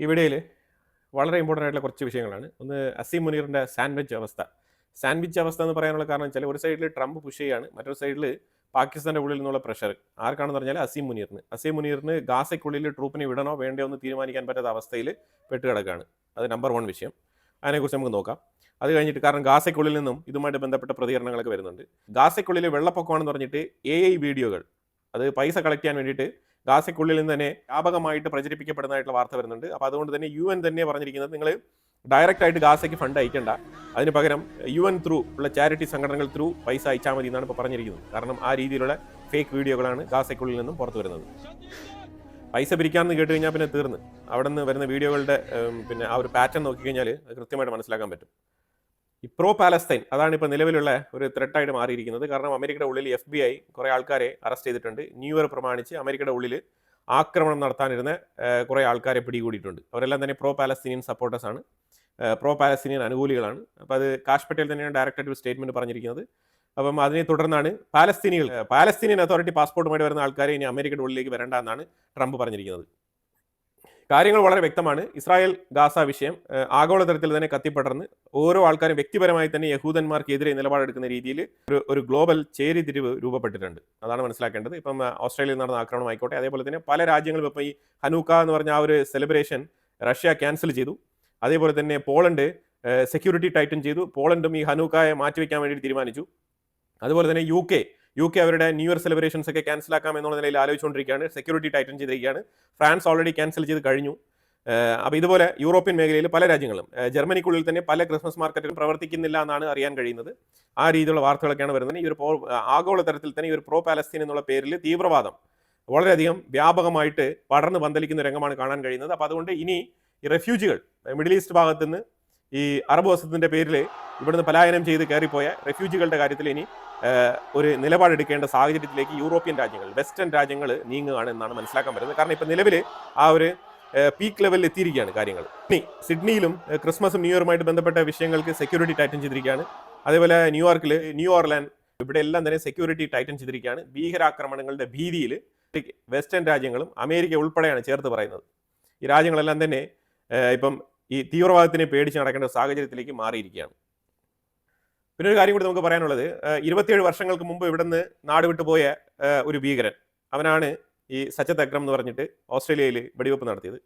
ഈ വീഡിയോയിൽ വളരെ ഇമ്പോർട്ടന്റ് ആയിട്ടുള്ള കുറച്ച് വിഷയങ്ങളാണ്. ഒന്ന് അസീം മുനീറിന്റെ സാൻഡ്വിച്ച് അവസ്ഥ. സാൻഡ്വിച്ച് അവസ്ഥ എന്ന് പറയാനുള്ള കാരണം വെച്ചാൽ ഒരു സൈഡിൽ ട്രംപ് പുഷ് ചെയ്യാണ് മറ്റൊരു സൈഡിൽ പാകിസ്ഥാന്റെ ഉള്ളിൽ നിന്നുള്ള പ്രഷർ ആർക്കാണെന്ന് പറഞ്ഞാൽ അസീം മുനീറിന്. അസീം മുനീറിന് ഗാസയ്ക്കുള്ളിൽ ട്രൂപ്പിനെ വിടണോ വേണ്ടയോ എന്ന് തീരുമാനിക്കാൻ പറ്റാത്ത അവസ്ഥയിൽ പെട്ട് കിടക്കുകയാണ് അത് നമ്പർ വൺ വിഷയം. അതിനെക്കുറിച്ച് നമുക്ക് നോക്കാം. അത് കഴിഞ്ഞിട്ട് കാരണം ഗാസയ്ക്കുള്ളിൽ നിന്നും ഇതുമായിട്ട് ബന്ധപ്പെട്ട പ്രതികരണങ്ങളൊക്കെ വരുന്നുണ്ട്. ഗാസയ്ക്കുള്ളിൽ വെള്ളപ്പൊക്കമാണെന്ന് പറഞ്ഞിട്ട് എ ഐ വീഡിയോകൾ അത് പൈസ കളക്ട് ചെയ്യാൻ വേണ്ടിയിട്ട് ഗാസയ്ക്കുള്ളിൽ നിന്ന് തന്നെ വ്യാപകമായിട്ട് പ്രചരിപ്പിക്കപ്പെടുന്നതായിട്ടുള്ള വാർത്ത വരുന്നുണ്ട്. അപ്പോൾ അതുകൊണ്ട് തന്നെ യു എൻ തന്നെ പറഞ്ഞിരിക്കുന്നത് നിങ്ങൾ ഡയറക്റ്റ് ആയിട്ട് ഗാസയ്ക്ക് ഫണ്ട് അയക്കേണ്ട. അതിന് പകരം യു എൻ ത്രൂ ഉള്ള ചാരിറ്റി സംഘടനകൾ ത്രൂ പൈസ അയച്ചാൽ മതി എന്നാണ് ഇപ്പോൾ പറഞ്ഞിരിക്കുന്നത്. കാരണം ആ രീതിയിലുള്ള ഫേക്ക് വീഡിയോകളാണ് ഗാസയ്ക്കുള്ളിൽ നിന്നും പുറത്തു വരുന്നത്. പൈസ പിരിക്കാമെന്ന് കേട്ട് കഴിഞ്ഞാൽ പിന്നെ തീർന്ന്. അവിടെ നിന്ന് വരുന്ന വീഡിയോകളുടെ പിന്നെ ആ ഒരു പാറ്റേൺ നോക്കിക്കഴിഞ്ഞാൽ കൃത്യമായിട്ട് മനസ്സിലാക്കാൻ പറ്റും. ഈ പ്രോ പാലസ്തൈൻ അതാണ് ഇപ്പോൾ നിലവിലുള്ള ഒരു ത്രെട്ടായിട്ട് മാറിയിരിക്കുന്നത്. കാരണം അമേരിക്കയുടെ ഉള്ളിൽ എഫ് ബി ഐ കുറേ ആൾക്കാരെ അറസ്റ്റ് ചെയ്തിട്ടുണ്ട്. ന്യൂ ഇയർ പ്രമാണിച്ച് അമേരിക്കയുടെ ഉള്ളിൽ ആക്രമണം നടത്താനിരുന്ന കുറേ ആൾക്കാരെ പിടികൂടിയിട്ടുണ്ട്. അവരെല്ലാം തന്നെ പ്രോ പാലസ്തീനിയൻ സപ്പോർട്ടേഴ്സാണ് പ്രോ പാലസ്തീനിയൻ അനുകൂലികളാണ്. അപ്പോൾ അത് കാഷ് പട്ടേൽ തന്നെയാണ് ഡയറക്റ്റായിട്ട് ഒരു സ്റ്റേറ്റ്മെന്റ് പറഞ്ഞിരിക്കുന്നത്. അപ്പം അതിനെ തുടർന്നാണ് പാലസ്തീനികൾ പാലസ്തീനിയൻ അതോറിറ്റി പാസ്പോർട്ടുമായിട്ട് വരുന്ന ആൾക്കാരെ ഇനി അമേരിക്കയുടെ ഉള്ളിലേക്ക് വരണ്ട എന്നാണ് ട്രംപ് പറഞ്ഞിരിക്കുന്നത്. കാര്യങ്ങൾ വളരെ വ്യക്തമാണ്. ഇസ്രായേൽ ഗാസ വിഷയം ആഗോളതലത്തിൽ തന്നെ കത്തിപ്പടർന്ന് ഓരോ ആൾക്കാരും വ്യക്തിപരമായി തന്നെ യഹൂദന്മാർക്കെതിരെ നിലപാടെടുക്കുന്ന രീതിയിൽ ഒരു ഒരു ഗ്ലോബൽ ചേരിതിരിവ് രൂപപ്പെട്ടിട്ടുണ്ട്. അതാണ് മനസ്സിലാക്കേണ്ടത്. ഇപ്പം ഓസ്ട്രേലിയയിൽ നടന്ന ആക്രമണം ആയിക്കോട്ടെ അതേപോലെ തന്നെ പല രാജ്യങ്ങളും ഇപ്പം ഈ ഹനൂക്ക എന്ന് പറഞ്ഞ ആ ഒരു സെലിബ്രേഷൻ റഷ്യ ക്യാൻസൽ ചെയ്തു. അതേപോലെ തന്നെ പോളണ്ട് സെക്യൂരിറ്റി ടൈറ്റൻ ചെയ്തു. പോളണ്ടും ഈ ഹനൂക്കായെ മാറ്റിവെക്കാൻ വേണ്ടി തീരുമാനിച്ചു. അതുപോലെ തന്നെ യു കെ യു കെ അവരുടെ ന്യൂ ഇയർ സെലിബ്രേഷൻസ് ഒക്കെ ക്യാൻസൽ ആക്കാം എന്നുള്ള നിലയിൽ ആലോചിച്ചുകൊണ്ടിരിക്കുകയാണ്. സെക്യൂരിറ്റി ടൈറ്റൻ ചെയ്തിരിക്കുകയാണ്. ഫ്രാൻസ് ഓൾറെഡി ക്യാൻസൽ ചെയ്ത് കഴിഞ്ഞു. അപ്പോൾ ഇതുപോലെ യൂറോപ്യൻ മേഖലയിൽ പല രാജ്യങ്ങളും ജർമ്മനിക്കുള്ളിൽ തന്നെ പല ക്രിസ്മസ് മാർക്കറ്റുകൾ പ്രവർത്തിക്കുന്നില്ല എന്നാണ് അറിയാൻ കഴിയുന്നത്. ആ രീതിയിലുള്ള വാർത്തകളൊക്കെയാണ് വരുന്നത്. ഈ ഒരു ആഗോള തരത്തിൽ തന്നെ ഈ ഒരു പ്രോ പാലസ്തീൻ എന്നുള്ള പേരിൽ തീവ്രവാദം വളരെയധികം വ്യാപകമായിട്ട് പടർന്ന് പന്തലിക്കുന്ന രംഗമാണ് കാണാൻ കഴിയുന്നത്. അപ്പോൾ അതുകൊണ്ട് ഇനി ഈ റെഫ്യൂജികൾ മിഡിൽ ഈസ്റ്റ് ഭാഗത്ത് നിന്ന് ഈ അറബ് വസത്തിന്റെ പേരിൽ ഇവിടുന്ന് പലായനം ചെയ്ത് കയറിപ്പോയ റെഫ്യൂജികളുടെ കാര്യത്തിൽ ഇനി ഒരു നിലപാടെടുക്കേണ്ട സാഹചര്യത്തിലേക്ക് യൂറോപ്യൻ രാജ്യങ്ങൾ വെസ്റ്റേൺ രാജ്യങ്ങൾ നീങ്ങുകയാണ് എന്നാണ് മനസ്സിലാക്കാൻ പറ്റുന്നത്. കാരണം ഇപ്പം നിലവിൽ ആ ഒരു പീക്ക് ലെവലിൽ എത്തിയിരിക്കുകയാണ് കാര്യങ്ങൾ. ഇനി സിഡ്നിയിലും ക്രിസ്മസും ന്യൂ ബന്ധപ്പെട്ട വിഷയങ്ങൾക്ക് സെക്യൂരിറ്റി ടൈറ്റൻ ചെയ്തിരിക്കുകയാണ്. അതേപോലെ ന്യൂയോർക്കിൽ ന്യൂ ഓർലാൻഡ് ഇവിടെ എല്ലാം തന്നെ സെക്യൂരിറ്റി ടൈറ്റൻ ചെയ്തിരിക്കുകയാണ്. ഭീകരാക്രമണങ്ങളുടെ ഭീതിയിൽ വെസ്റ്റേൺ രാജ്യങ്ങളും അമേരിക്ക ഉൾപ്പെടെയാണ് ചേർത്ത് പറയുന്നത്. ഈ രാജ്യങ്ങളെല്ലാം തന്നെ ഇപ്പം ഈ തീവ്രവാദത്തിനെ പേടിച്ച് നടക്കേണ്ട സാഹചര്യത്തിലേക്ക് മാറിയിരിക്കുകയാണ്. പിന്നെ ഒരു കാര്യം കൂടി നമുക്ക് പറയാനുള്ളത് ഇരുപത്തിയേഴ് വർഷങ്ങൾക്ക് മുമ്പ് ഇവിടുന്ന് നാട് വിട്ടുപോയ ഒരു ഭീകരൻ. അവനാണ് ഈ സച്ചത് അക്രം എന്ന് പറഞ്ഞിട്ട് ഓസ്ട്രേലിയയിൽ വെടിവെപ്പ് നടത്തിയത്.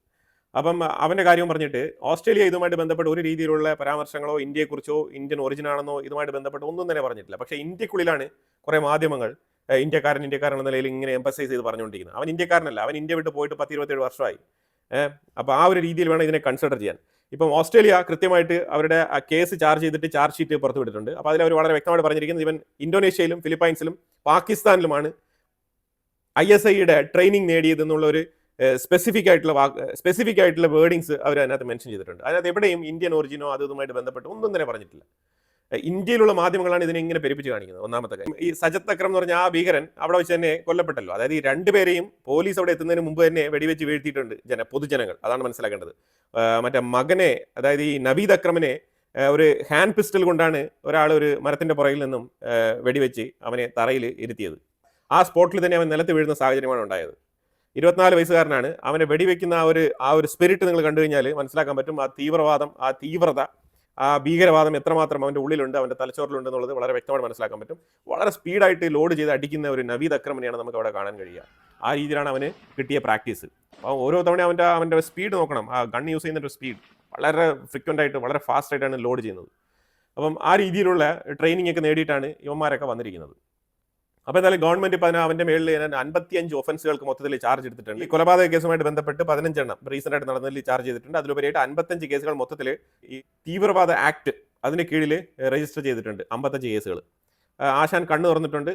അപ്പം അവന്റെ കാര്യം പറഞ്ഞിട്ട് ഓസ്ട്രേലിയ ഇതുമായിട്ട് ബന്ധപ്പെട്ട് ഒരു രീതിയിലുള്ള പരാമർശങ്ങളോ ഇന്ത്യയെക്കുറിച്ചോ ഇന്ത്യൻ ഒറിജിൻ ആണെന്നോ ഇതുമായിട്ട് ബന്ധപ്പെട്ട് ഒന്നും തന്നെ പറഞ്ഞിട്ടില്ല. പക്ഷേ ഇന്ത്യക്കുള്ളിലാണ് കുറേ മാധ്യമങ്ങൾ ഇന്ത്യക്കാരൻ ഇന്ത്യക്കാരൻ എന്ന നിലയിൽ ഇങ്ങനെ എംപസൈസ് ചെയ്ത് പറഞ്ഞുകൊണ്ടിരിക്കുന്നത്. അവൻ ഇന്ത്യക്കാരനല്ല. അവൻ ഇന്ത്യ വിട്ട് പോയിട്ട് പത്ത് ഇരുപത്തേഴ് വർഷമായി. അപ്പോൾ ആ ഒരു രീതിയിൽ വേണം ഇതിനെ കൺസിഡർ ചെയ്യാൻ. ഇപ്പം ഓസ്ട്രേലിയ കൃത്യമായിട്ട് അവരുടെ ആ കേസ് ചാർജ് ചെയ്തിട്ട് ചാർജ് ഷീറ്റ് പുറത്തുവിട്ടിട്ടുണ്ട് അപ്പോൾ അതിൽ അവർ വളരെ വ്യക്തമായിട്ട് പറഞ്ഞിരിക്കുന്നത് ഇവൻ ഇന്തോനേഷ്യയിലും ഫിലിപ്പൈൻസിലും പാകിസ്ഥാനിലുമാണ് ഐ എസ് ഐയുടെ ട്രെയിനിങ് നേടിയതെന്നുള്ള ഒരു സ്പെസിഫിക് ആയിട്ടുള്ള വാക്ക് സ്പെസിഫിക് ആയിട്ടുള്ള വേർഡിങ്സ് അവർ അതിനകത്ത് മെൻഷൻ ചെയ്തിട്ടുണ്ട്. അതിനകത്ത് എവിടെയും ഇന്ത്യൻ ഒറിജിനോ അതുമായിട്ട് ബന്ധപ്പെട്ട് ഒന്നും തന്നെ പറഞ്ഞിട്ടില്ല. ഇന്ത്യയിലുള്ള മാധ്യമങ്ങളാണ് ഇതിനെ ഇങ്ങനെ പെരുപ്പിച്ച് കാണിക്കുന്നത്. ഒന്നാമത്തെ കാര്യം. ഈ സജത് അക്രം എന്ന് പറഞ്ഞ ആ ഭീകരൻ അവിടെ വെച്ച് തന്നെ കൊല്ലപ്പെട്ടല്ലോ. അതായത് ഈ രണ്ടുപേരെയും പോലീസ് അവിടെ എത്തുന്നതിന് മുമ്പ് തന്നെ വെടിവെച്ച് വീഴ്ത്തിയിട്ടുണ്ട് ജന പൊതുജനങ്ങൾ. അതാണ് മനസ്സിലാക്കേണ്ടത്. മറ്റേ മകനെ അതായത് ഈ നവീദ് അക്രമിനെ ഒരു ഹാൻഡ് പിസ്റ്റൽ കൊണ്ടാണ് ഒരാൾ ഒരു മരത്തിന്റെ പുറകിൽ നിന്നും വെടിവെച്ച് അവനെ തറയിൽ ഇരുത്തിയത്. ആ സ്പോട്ടിൽ തന്നെ അവൻ നിലത്ത് വീഴുന്ന സാഹചര്യമാണ് ഉണ്ടായത്. ഇരുപത്തിനാല് വയസ്സുകാരനാണ്. അവനെ വെടിവെക്കുന്ന ആ ഒരു ആ ഒരു സ്പിരിറ്റ് നിങ്ങൾ കണ്ടു കഴിഞ്ഞാൽ മനസ്സിലാക്കാൻ പറ്റും ആ തീവ്രവാദം ആ തീവ്രത ആ ഭീകരവാദം എത്രമാത്രം അവന്റെ ഉള്ളിലുണ്ട് അവന്റെ തലച്ചോറിലുണ്ട് എന്നുള്ളത് വളരെ വ്യക്തമായിട്ട് മനസ്സിലാക്കാൻ പറ്റും. വളരെ സ്പീഡായിട്ട് ലോഡ് ചെയ്ത് അടിക്കുന്ന ഒരു നവീദ് അക്രമണിയാണ് നമുക്ക് അവിടെ കാണാൻ കഴിയുക. ആ രീതിയിലാണ് അവന് കിട്ടിയ പ്രാക്ടീസ്. അപ്പോൾ ഓരോ തവണ അവന്റെ അവന്റെ സ്പീഡ് നോക്കണം. ആ ഗൺ യൂസ് ചെയ്യുന്ന ഒരു സ്പീഡ്. വളരെ ഫ്രീക്വന്റ് ആയിട്ട് വളരെ ഫാസ്റ്റ് ആയിട്ടാണ് ലോഡ് ചെയ്യുന്നത്. അപ്പം ആ രീതിയിലുള്ള ട്രെയിനിങ് ഒക്കെ നേടിയിട്ടാണ് യുവന്മാരൊക്കെ വന്നിരിക്കുന്നത്. അപ്പോൾ എന്തായാലും ഗവൺമെന്റ് ഇപ്പം അവന്റെ മേളിൽ അൻപത്തിയഞ്ച് ഒഫൻസുകൾക്ക് മൊത്തത്തിൽ ചാർജ് എടുത്തിട്ടുണ്ട്. ഈ കൊലപാതക കേസുമായിട്ട് ബന്ധപ്പെട്ട് പതിനഞ്ചെണ്ണം റീസെന്റ് ആയിട്ട് നടന്നതിൽ ചാർജ് ചെയ്തിട്ടുണ്ട്. അതിലുപരിയായിട്ട് അൻപത്തഞ്ച് കേസുകൾ മൊത്തത്തിൽ ഈ തീവ്രവാദ ആക്ട് അതിന് കീഴിൽ രജിസ്റ്റർ ചെയ്തിട്ടുണ്ട് അമ്പത്തഞ്ച് കേസുകൾ ആശാൻ കണ്ണു തുറന്നിട്ടുണ്ട്.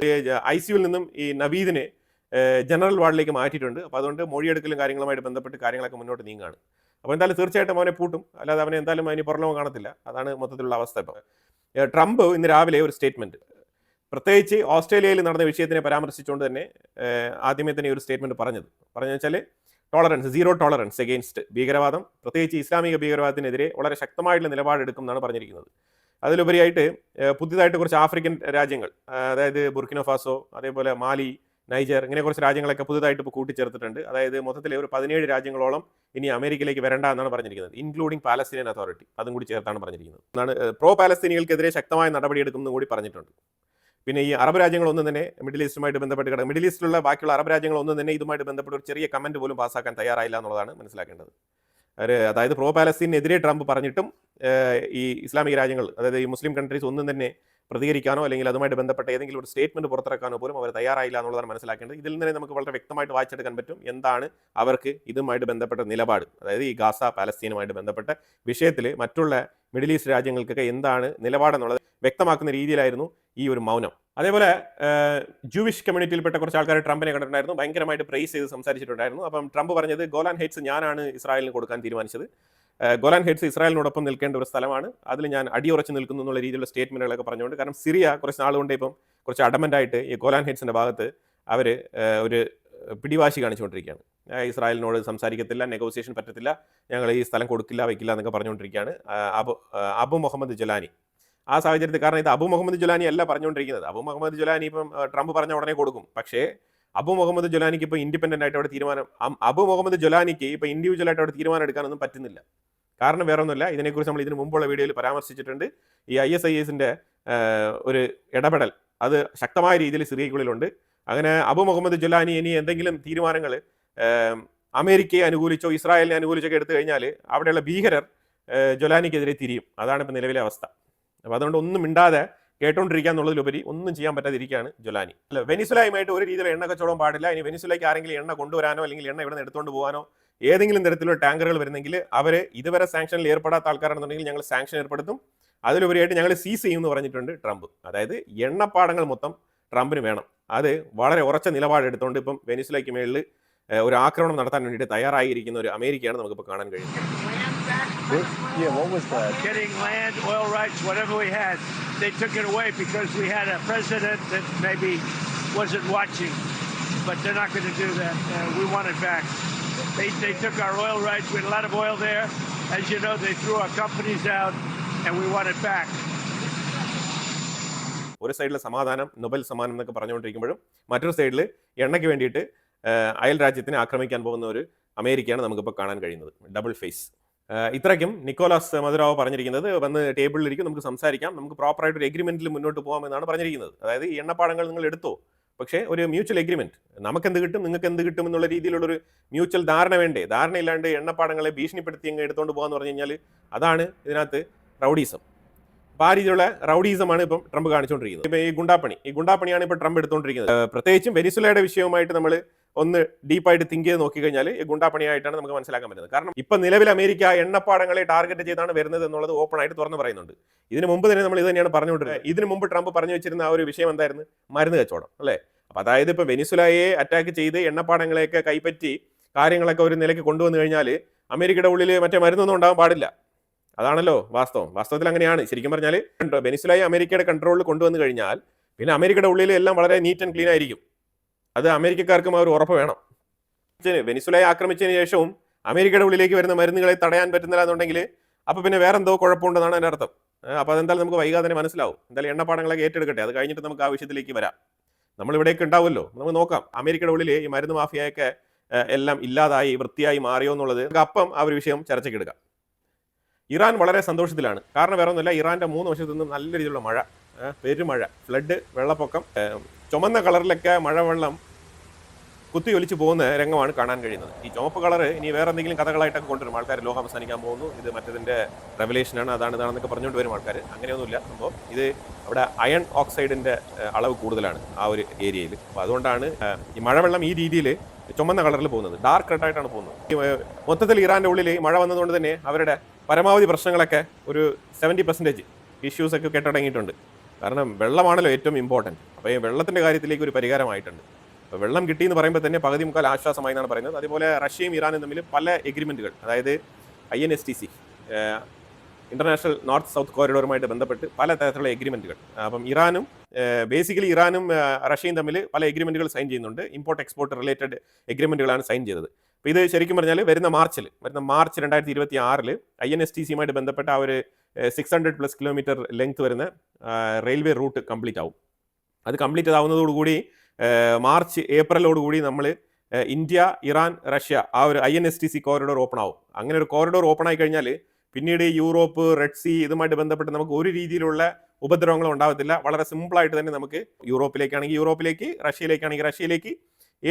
ഐ സിയുവിൽ നിന്നും ഈ നവീദിനെ ജനറൽ വാർഡിലേക്ക് മാറ്റിയിട്ടുണ്ട്. അപ്പോൾ അതുകൊണ്ട് മൊഴിയെടുക്കലും കാര്യങ്ങളുമായിട്ട് ബന്ധപ്പെട്ട് കാര്യങ്ങളൊക്കെ മുന്നോട്ട് നീങ്ങാണ്. അപ്പോൾ എന്തായാലും തീർച്ചയായിട്ടും അവനെ പൂട്ടും. അല്ലാതെ അവനെ എന്തായാലും അതിന് പുറലോകം കാണത്തില്ല. അതാണ് മൊത്തത്തിലുള്ള അവസ്ഥ ഇപ്പോൾ ട്രംപ് ഇന്ന് രാവിലെ ഒരു സ്റ്റേറ്റ്മെന്റ് പ്രത്യേകിച്ച് ഓസ്ട്രേലിയയിൽ നടന്ന വിഷയത്തിനെ പരാമർശിച്ചുകൊണ്ട് തന്നെ ആദ്യമേ തന്നെ ഒരു സ്റ്റേറ്റ്മെന്റ് പറഞ്ഞത്. പറഞ്ഞു വെച്ചാൽ ടോളറൻസ് സീറോ ടോളറൻസ് എഗെയിൻസ്റ്റ് ഭീകരവാദം പ്രത്യേകിച്ച് ഇസ്ലാമിക ഭീകരവാദത്തിനെതിരെ വളരെ ശക്തമായിട്ടുള്ള നിലപാടെടുക്കും എന്നാണ് പറഞ്ഞിരിക്കുന്നത്. അതിലുപരിയായിട്ട് പുതിയതായിട്ട് കുറച്ച് ആഫ്രിക്കൻ രാജ്യങ്ങൾ അതായത് ബുർക്കിനോ ഫാസോ അതേപോലെ മാലി നൈജർ ഇങ്ങനെ കുറച്ച് രാജ്യങ്ങളൊക്കെ പുതുതായിട്ട് ഇപ്പോൾ കൂട്ടിച്ചേർത്തിട്ടുണ്ട്. അതായത് മൊത്തത്തിൽ ഒരു പതിനേഴ് രാജ്യങ്ങളോളം ഇനി അമേരിക്കയിലേക്ക് വരണ്ട എന്നാണ് പറഞ്ഞിരിക്കുന്നത്. ഇൻക്ലൂഡിംഗ് പാലസ്തീനിയൻ അതോറിറ്റി അതും കൂടി ചേർത്താണ് പറഞ്ഞിരിക്കുന്നത്. എന്നാണ് പ്രോ പാലസ്തീനികൾക്കെതിരെ ശക്തമായ നടപടിയെടുക്കുമെന്നും കൂടി പറഞ്ഞിട്ടുണ്ട്. പിന്നെ ഈ അറബ് രാജ്യങ്ങളൊന്നും തന്നെ മിഡിൽ ഈസ്റ്റുമായിട്ട് ബന്ധപ്പെട്ട് കിടക്കും മിഡിൽ ഈസ്റ്റിലുള്ള ബാക്കിയുള്ള അറബ് രാജ്യങ്ങളൊന്നും തന്നെ ഇതുമായിട്ട് ബന്ധപ്പെട്ട് ഒരു ചെറിയ കമന്റ് പോലും പാസ്സാക്കാൻ തയ്യാറായില്ല എന്നുള്ളതാണ് മനസ്സിലാക്കേണ്ടത്. അവർ അതായത് പ്രോ പാലസ്തീനെതിരെ ട്രംപ് പറഞ്ഞിട്ടും ഈ ഇസ്ലാമിക രാജ്യങ്ങൾ അതായത് ഈ മുസ്ലിം കൺട്രീസ് ഒന്നും തന്നെ പ്രതികരിക്കാനോ അല്ലെങ്കിൽ അതുമായിട്ട് ബന്ധപ്പെട്ട ഏതെങ്കിലും ഒരു സ്റ്റേറ്റ്മെന്റ് പുറത്തിറക്കാനോ പോലും അവർ തയ്യാറായില്ല എന്നുള്ളതാണ് മനസ്സിലാക്കേണ്ടത്. ഇതിൽ നിന്ന് നമുക്ക് വളരെ വ്യക്തമായിട്ട് വായിച്ചെടുക്കാൻ പറ്റും എന്താണ് അവർക്ക് ഇതുമായിട്ട് ബന്ധപ്പെട്ട നിലപാട്. അതായത് ഈ ഗാസ പാലസ്തീനുമായിട്ട് ബന്ധപ്പെട്ട വിഷയത്തിൽ മറ്റുള്ള മിഡിൽ ഈസ്റ്റ് രാജ്യങ്ങൾക്കൊക്കെ എന്താണ് നിലപാടെന്നുള്ളത് വ്യക്തമാക്കുന്ന രീതിയിലായിരുന്നു ഈ ഒരു മൗനം. അതേപോലെ ജൂവിഷ് കമ്മ്യൂണിറ്റിയിൽപ്പെട്ട കുറച്ച് ആൾക്കാർ ട്രംപിനെ കണ്ടിട്ടുണ്ടായിരുന്നു. ഭയങ്കരമായിട്ട് പ്രൈസ് ചെയ്ത് സംസാരിച്ചിട്ടുണ്ടായിരുന്നു. അപ്പം ട്രംപ് പറഞ്ഞത് ഗോലാൻ ഹൈറ്റ്സ് ഞാനാണ് ഇസ്രായേലിന് കൊടുക്കാൻ തീരുമാനിച്ചത്. ഗോലാൻ ഹെഡ്സ് ഇസ്രായേലിനോടൊപ്പം നിൽക്കേണ്ട ഒരു സ്ഥലമാണ്. അതിൽ ഞാൻ അടിയുറച്ച് നിൽക്കുന്നു എന്നുള്ള രീതിയിലുള്ള സ്റ്റേറ്റ്മെന്റുകളൊക്കെ പറഞ്ഞുകൊണ്ട്. കാരണം സിറിയ കുറച്ച് നാളുകൊണ്ട് ഇപ്പം കുറച്ച് അഡമന്റായിട്ട് ഈ ഗോലാൻ ഹെഡ്സിന്റെ ഭാഗത്ത് അവർ ഒരു പിടിവാശി കാണിച്ചുകൊണ്ടിരിക്കുകയാണ്. ഇസ്രായേലിനോട് സംസാരിക്കത്തില്ല നെഗോസിയേഷൻ പറ്റത്തില്ല ഞങ്ങൾ ഈ സ്ഥലം കൊടുക്കില്ല വയ്ക്കില്ല എന്നൊക്കെ പറഞ്ഞുകൊണ്ടിരിക്കുകയാണ് അബു അബു മുഹമ്മദ് ജലാനി. ആ സാഹചര്യത്തിൽ കാരണം ഇത് അബു മുഹമ്മദ് ജുലാനി അല്ല പറഞ്ഞുകൊണ്ടിരിക്കുന്നത്. അബു മുഹമ്മദ് ജുലാനി ഇപ്പം ട്രംപ് പറഞ്ഞ ഉടനെ കൊടുക്കും. പക്ഷേ അബു മുഹമ്മദ് ജൊലാനിക്ക് ഇപ്പോൾ ഇൻഡിപെൻഡന്റ് ആയിട്ട് അവിടെ തീരുമാനം അബു മുഹമ്മദ് ജൊലാനിക്ക് ഇപ്പോൾ ഇൻഡിവിജ്വൽ ആയിട്ട് അവിടെ തീരുമാനം എടുക്കാനൊന്നും പറ്റുന്നില്ല. കാരണം വേറെ ഒന്നുമില്ല ഇതിനെക്കുറിച്ച് നമ്മൾ ഇതിന് മുമ്പുള്ള വീഡിയോയിൽ പരാമർശിച്ചിട്ടുണ്ട്. ഈ ഐ എസ് ഐ എസിന്റെ ഒരു ഇടപെടൽ. അത് ശക്തമായ രീതിയിൽ സിറിയക്കുള്ളിലുണ്ട് അങ്ങനെ അബു മുഹമ്മദ് ജൊലാനി ഇനി എന്തെങ്കിലും തീരുമാനങ്ങൾ അമേരിക്കയെ അനുകൂലിച്ചോ ഇസ്രായേലിനെ അനുകൂലിച്ചോ ഒക്കെ എടുത്തു കഴിഞ്ഞാൽ അവിടെയുള്ള ഭീകരർ ജൊലാനിക്കെതിരെ തിരിയും. അതാണ് ഇപ്പം നിലവിലെ അവസ്ഥ. അപ്പോൾ അതുകൊണ്ട് ഒന്നും മിണ്ടാതെ കേട്ടോണ്ടിരിക്കുക എന്നുള്ളതിലുപരി ഒന്നും ചെയ്യാൻ പറ്റാതിരിക്കുകയാണ് ജൊലാനി. അല്ല വെനിസുലയുമായിട്ട് ഒരു രീതിയിൽ എണ്ണ കച്ചവടം പാടില്ല. ഇനി വെനിസുലയ്ക്ക് ആരെങ്കിലും എണ്ണ കൊണ്ടുവരാനോ അല്ലെങ്കിൽ എണ്ണ ഇവിടെ നിന്ന് എടുത്തുകൊണ്ട് പോകാനോ ഏതെങ്കിലും തരത്തിലുള്ള ടാങ്കറുകൾ വരുന്നെങ്കിൽ അവർ ഇതുവരെ സാങ്ഷനിൽ ഏർപ്പെടാത്ത ആൾക്കാരാണെന്നുണ്ടെങ്കിൽ ഞങ്ങൾ സാങ്ഷൻ ഏർപ്പെടുത്തും. അതിലുപരിയായിട്ട് ഞങ്ങൾ സീസ് ചെയ്യുമെന്ന് പറഞ്ഞിട്ടുണ്ട് ട്രംപ്. അതായത് എണ്ണപ്പാടങ്ങൾ മൊത്തം ട്രംപിന് വേണം. അത് വളരെ ഉറച്ച നിലപാടെടുത്തുകൊണ്ട് ഇപ്പം വെനിസുലയ്ക്ക് മേളിൽ ഒരു ആക്രമണം നടത്താൻ വേണ്ടിയിട്ട് തയ്യാറായിരിക്കുന്ന ഒരു അമേരിക്കയാണ് നമുക്കിപ്പോൾ കാണാൻ കഴിയുന്നത്. What, yeah, what was that? getting land, oil rights, whatever we had. They took it away because we had a president that maybe wasn't watching. But they're not going to do that. Uh, we want it back. They, they took our oil rights. We had a lot of oil there. As you know, they threw our companies out, and we want it back. ഒരു സൈഡിൽ സമാധാനം Nobel സമ്മാനം എന്നൊക്കെ പറഞ്ഞുകൊണ്ടിരിക്കുമ്പോഴും മറ്റൊരു സൈഡിൽ എണ്ണയ്ക്ക് വേണ്ടിയിട്ട് അയൽ രാജ്യത്തിനെ ആക്രമിക്കാൻ പോകുന്ന ഒരു അമേരിക്കയാണ് നമുക്കിപ്പോൾ കാണാൻ കഴിയുന്നത് ഡബിൾ ഫേസ് ഇത്രയ്ക്കും നിക്കോലാസ് മധുരാവ് പറഞ്ഞിരിക്കുന്നത്. വന്ന് ടേബിളിലിരിക്കും നമുക്ക് സംസാരിക്കാം. നമുക്ക് പ്രോപ്പറായിട്ട് ഒരു എഗ്രിമെന്റിൽ മുന്നോട്ട് പോകാമെന്നാണ് പറഞ്ഞിരിക്കുന്നത്. അതായത് ഈ എണ്ണപ്പാടങ്ങൾ നിങ്ങൾ എടുത്തോ? പക്ഷേ ഒരു മ്യൂച്വൽ എഗ്രിമെന്റ് നമുക്ക് എന്ത് കിട്ടും? നിങ്ങൾക്ക് എന്ത് കിട്ടും എന്നുള്ള രീതിയിലുള്ളൊരു മ്യൂച്വൽ ധാരണ വേണ്ടേ? ധാരണ ധാരണയില്ലാണ്ട് എണ്ണപ്പാടങ്ങളെ ഭീഷണിപ്പെടുത്തി അങ്ങ് എടുത്തുകൊണ്ട് പോകാന്ന് പറഞ്ഞു കഴിഞ്ഞാൽ അതാണ് ഇതിനകത്ത് റൗഡീസം അപ്പോൾ ആ രീതിയിലുള്ള റൗഡീസമാണ് ഇപ്പം ട്രംപ് കാണിച്ചുകൊണ്ടിരിക്കുന്നത് ഇപ്പം ഈ ഗുണ്ടാപ്പണി. ഈ ഗുണ്ടാപ്പണിയാണ് ഇപ്പോൾ ട്രംപ് എടുത്തുകൊണ്ടിരിക്കുന്നത് പ്രത്യേകിച്ചും വെനിസുലയുടെ വിഷയവുമായിട്ട് നമ്മൾ ഒന്ന് ഡീപ്പായിട്ട് തിങ്ക് ചെയ്ത് നോക്കിക്കഴിഞ്ഞാൽ ഈ ഗുണ്ടാപ്പണിയായിട്ടാണ് നമുക്ക് മനസ്സിലാക്കാൻ പറ്റുന്നത്. കാരണം ഇപ്പം നിലവിൽ അമേരിക്ക എണ്ണപ്പാടങ്ങളെ ടാർഗറ്റ് ചെയ്താണ് വരുന്നത് എന്നുള്ളത് ഓപ്പൺ ആയിട്ട് തുറന്നു പറയുന്നുണ്ട്. ഇതിന് മുമ്പ് തന്നെ നമ്മൾ ഇത് തന്നെയാണ് പറഞ്ഞുകൊണ്ടിരുന്നത്. ഇതിന് മുമ്പ് ട്രംപ് പറഞ്ഞു വെച്ചിരുന്ന ആ ഒരു വിഷയം എന്തായിരുന്നു? മരുന്ന് കച്ചവടം അല്ലേ? അപ്പം അതായത് ഇപ്പം വെനിസുലയെ അറ്റാക്ക് ചെയ്ത് എണ്ണപ്പാടങ്ങളെയൊക്കെ കൈപ്പറ്റി കാര്യങ്ങളൊക്കെ ഒരു നിലയ്ക്ക് കൊണ്ടുവന്നു കഴിഞ്ഞാൽ അമേരിക്കയുടെ ഉള്ളിൽ മറ്റേ മരുന്നൊന്നും ഉണ്ടാകാൻ പാടില്ല. അതാണല്ലോ വാസ്തവം. വാസ്തവത്തിൽ അങ്ങനെയാണ്. ശരിക്കും പറഞ്ഞാൽ വെനിസുലയെ അമേരിക്കയുടെ കൺട്രോളിൽ കൊണ്ടുവന്നു കഴിഞ്ഞാൽ പിന്നെ അമേരിക്കയുടെ ഉള്ളിൽ എല്ലാം വളരെ നീറ്റ് ആൻഡ് ക്ലീൻ ആയിരിക്കും. അത് അമേരിക്കക്കാർക്കും ആ ഒരു ഉറപ്പ് വേണം. വെനിസുലയെ ആക്രമിച്ചതിന് ശേഷവും അമേരിക്കയുടെ ഉള്ളിലേക്ക് വരുന്ന മരുന്നുകളെ തടയാൻ പറ്റുന്നില്ല എന്നുണ്ടെങ്കിൽ അപ്പോൾ പിന്നെ വേറെ എന്തോ കുഴപ്പമുണ്ടെന്നാണ് എന്റെ അർത്ഥം. അപ്പോൾ അതെന്തായാലും നമുക്ക് വൈകാതെ തന്നെ മനസ്സിലാവും. എന്തായാലും എണ്ണപ്പാടങ്ങളൊക്കെ ഏറ്റെടുക്കട്ടെ അത് കഴിഞ്ഞിട്ട് നമുക്ക് ആ വിഷയത്തിലേക്ക് വരാം. നമ്മൾ ഇവിടേക്ക് ഉണ്ടാവുമല്ലോ നമുക്ക് നോക്കാം. അമേരിക്കയുടെ ഉള്ളിൽ ഈ മരുന്ന് മാഫിയയൊക്കെ എല്ലാം ഇല്ലാതായി വൃത്തിയായി മാറിയോ എന്നുള്ളത് അപ്പം ആ ഒരു വിഷയം ചർച്ചയ്ക്ക് എടുക്കാം. ഇറാൻ വളരെ സന്തോഷത്തിലാണ്. കാരണം വേറെ ഒന്നുമില്ല ഇറാന്റെ മൂന്ന് വശത്തു നിന്നും നല്ല രീതിയിലുള്ള മഴ പെരുമഴ ഫ്ലഡ് വെള്ളപ്പൊക്കം ചുമന്ന കളറിലൊക്കെ മഴവെള്ളം കുത്തി ഒലിച്ചു പോകുന്ന രംഗമാണ് കാണാൻ കഴിയുന്നത്. ഈ ചുവപ്പ് കളർ ഇനി വേറെ എന്തെങ്കിലും കഥകളായിട്ടൊക്കെ കൊണ്ടുവരും. ആൾക്കാർ ലോകം അവസാനിക്കാൻ പോകുന്നു. ഇത് മറ്റതിന്റെ റെവലേഷനാണ് അതാണ് ഇതാണെന്നൊക്കെ പറഞ്ഞുകൊണ്ട് വരും ആൾക്കാർ അങ്ങനെയൊന്നുമില്ല. അപ്പോൾ ഇത് അവിടെ അയൺ ഓക്സൈഡിന്റെ അളവ് കൂടുതലാണ് ആ ഒരു ഏരിയയിൽ. അപ്പോൾ അതുകൊണ്ടാണ് ഈ മഴവെള്ളം ഈ രീതിയിൽ ചുമന്ന കളറിൽ പോകുന്നത്. ഡാർക്ക് റെഡ് ആയിട്ടാണ് പോകുന്നത്. മൊത്തത്തിൽ ഇറാന്റെ ഉള്ളിൽ മഴ വന്നതുകൊണ്ട് തന്നെ അവരുടെ പരമാവധി പ്രശ്നങ്ങളൊക്കെ ഒരു സെവന്റി പെർസെന്റേജ് ഇഷ്യൂസ് ഒക്കെ കെട്ടടങ്ങിയിട്ടുണ്ട്. കാരണം വെള്ളമാണല്ലോ ഏറ്റവും ഇമ്പോർട്ടന്റ് അപ്പോൾ ഈ വെള്ളത്തിന്റെ കാര്യത്തിലേക്ക് ഒരു പരിഹാരമായിട്ടുണ്ട്. അപ്പോൾ വെള്ളം കിട്ടി എന്ന് പറയുമ്പോൾ തന്നെ പകുതി മുക്കാൽ ആശ്വാസമായി എന്നാണ് പറയുന്നത്. അതുപോലെ റഷ്യയും ഇറാനും തമ്മിൽ പല എഗ്രിമെന്റുകൾ അതായത് I N S T C international north south കോറിഡോറുമായിട്ട് ബന്ധപ്പെട്ട് പല തരത്തിലുള്ള എഗ്രിമെന്റുകൾ അപ്പം ഇറാനും ബേസിക്കലി ഇറാനും റഷ്യയും തമ്മിൽ പല എഗ്രിമെന്റുകൾ സൈൻ ചെയ്യുന്നുണ്ട്. ഇമ്പോർട്ട് എക്സ്പോർട്ട് റിലേറ്റഡ് എഗ്രിമെന്റുകളാണ് സൈൻ ചെയ്തത്. അപ്പോൾ ഇത് ശരിക്കും പറഞ്ഞാൽ വരുന്ന മാർച്ചിൽ വരുന്ന മാർച്ച് രണ്ടായിരത്തി ഇരുപത്തി ആറിൽ ഐ എൻ എസ് ടി സിയുമായിട്ട് ബന്ധപ്പെട്ട ആ ഒരു six hundred plus kilometre length വരുന്ന റെയിൽവേ റൂട്ട് കംപ്ലീറ്റ് ആവും. അത് കംപ്ലീറ്റ് ആവുന്നതോടുകൂടി മാർച്ച് ഏപ്രിലോടുകൂടി നമ്മൾ ഇന്ത്യ ഇറാൻ റഷ്യ ആ ഒരു I N S T C corridor open ആവും. അങ്ങനെ ഒരു കോറിഡോർ ഓപ്പൺ ആയി കഴിഞ്ഞാൽ പിന്നീട് യൂറോപ്പ് റെഡ് സി ഇതുമായിട്ട് ബന്ധപ്പെട്ട് നമുക്ക് ഒരു രീതിയിലുള്ള ഉപദ്രവങ്ങളും ഉണ്ടാവത്തില്ല. വളരെ സിമ്പിളായിട്ട് തന്നെ നമുക്ക് യൂറോപ്പിലേക്കാണെങ്കിൽ യൂറോപ്പിലേക്ക് റഷ്യയിലേക്കാണെങ്കിൽ റഷ്യയിലേക്ക്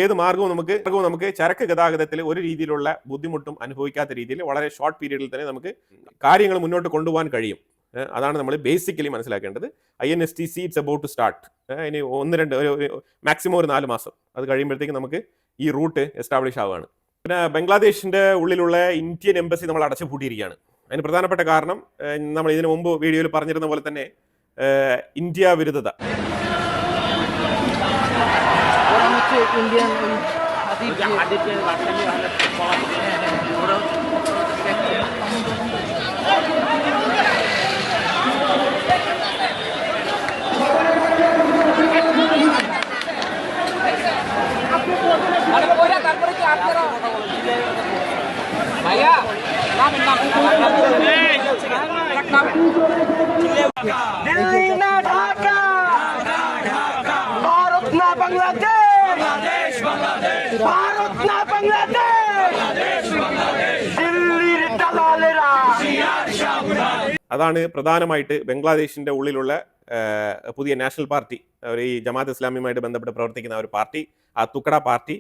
ഏത് മാർഗവും നമുക്ക് മാർഗവും നമുക്ക് ചരക്ക് ഗതാഗതത്തിൽ ഒരു രീതിയിലുള്ള ബുദ്ധിമുട്ടും അനുഭവിക്കാത്ത രീതിയിൽ വളരെ ഷോർട്ട് പീരീഡിൽ തന്നെ നമുക്ക് കാര്യങ്ങൾ മുന്നോട്ട് കൊണ്ടുപോകാൻ കഴിയും. അതാണ് നമ്മൾ ബേസിക്കലി മനസ്സിലാക്കേണ്ടത്. I N S T C it's about to start ഇനി ഒന്ന് രണ്ട് ഒരു മാക്സിമം ഒരു നാല് മാസം. അത് കഴിയുമ്പോഴത്തേക്ക് നമുക്ക് ഈ റൂട്ട് എസ്റ്റാബ്ലിഷ് ആവുകയാണ്. പിന്നെ ബംഗ്ലാദേശിന്റെ ഉള്ളിലുള്ള ഇന്ത്യൻ എംബസി നമ്മൾ അടച്ചു പൂട്ടിയിരിക്കുകയാണ്. അതിന് പ്രധാനപ്പെട്ട കാരണം നമ്മൾ ഇതിനു മുമ്പ് വീഡിയോയിൽ പറഞ്ഞിരുന്ന പോലെ തന്നെ ഇന്ത്യ വിരുദ്ധത. Indian Hadith. Hadith is a very important thing. അതാണ് പ്രധാനമായിട്ട് ബംഗ്ലാദേശിന്റെ ഉള്ളിലുള്ള പുതിയ നാഷണൽ പാർട്ടി. അവർ ഈ ജമാഅത്ത് ഇസ്ലാമിയുമായിട്ട് ബന്ധപ്പെട്ട് പ്രവർത്തിക്കുന്ന ഒരു പാർട്ടി ആ തുക്കട പാർട്ടി